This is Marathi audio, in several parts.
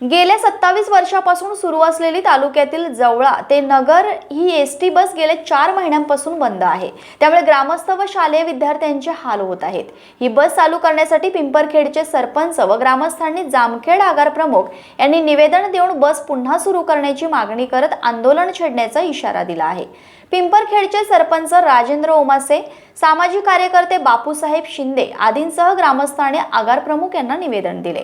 गेल्या सत्तावीस वर्षापासून सुरू असलेली तालुक्यातील जवळा ते नगर ही एस टी बस गेल्या चार महिन्यांपासून बंद आहे. त्यामुळे ग्रामस्थ व शालेय विद्यार्थ्यांचे हाल होत आहेत. ही बस चालू करण्यासाठी पिंपरखेडचे सरपंच व ग्रामस्थांनी जामखेड आगार प्रमुख यांनी निवेदन देऊन बस पुन्हा सुरू करण्याची मागणी करत आंदोलन छेडण्याचा इशारा दिला आहे. पिंपरखेडचे सरपंच राजेंद्र ओमासे सामाजिक कार्यकर्ते बापूसाहेब शिंदे आदींसह ग्रामस्थांनी आगार प्रमुख यांना निवेदन दिले.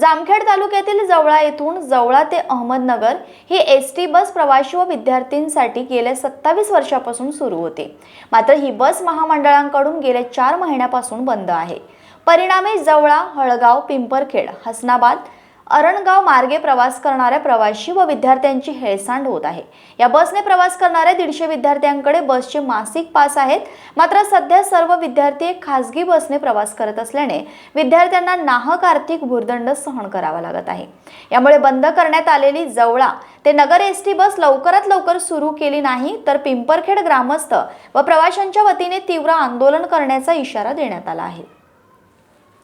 जामखेड तालुक्यातील जवळा येथून जवळा ते अहमदनगर ही एस टी बस प्रवासी व विद्यार्थ्यांसाठी गेल्या सत्तावीस वर्षापासून सुरू होते. मात्र ही बस महामंडळांकडून गेल्या चार महिन्यापासून बंद आहे. परिणामी जवळा हळगाव पिंपरखेड हसनाबाद अरणगाव मार्गे प्रवास करणाऱ्या प्रवासी व विद्यार्थ्यांची हेळसांड होत आहे. या बसने प्रवास करणाऱ्या दीडशे विद्यार्थ्यांकडे बसचे मासिक पास आहेत. मात्र सध्या सर्व विद्यार्थी एक खासगी बसने प्रवास करत असल्याने विद्यार्थ्यांना नाहक आर्थिक भुर्दंड सहन करावा लागत आहे. यामुळे बंद करण्यात आलेली जवळा ते नगर एस टी बस लवकरात लवकर सुरू केली नाही तर पिंपरखेड ग्रामस्थ व प्रवाशांच्या वतीने तीव्र आंदोलन करण्याचा इशारा देण्यात आला आहे.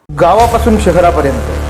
गावापासून शहरापर्यंत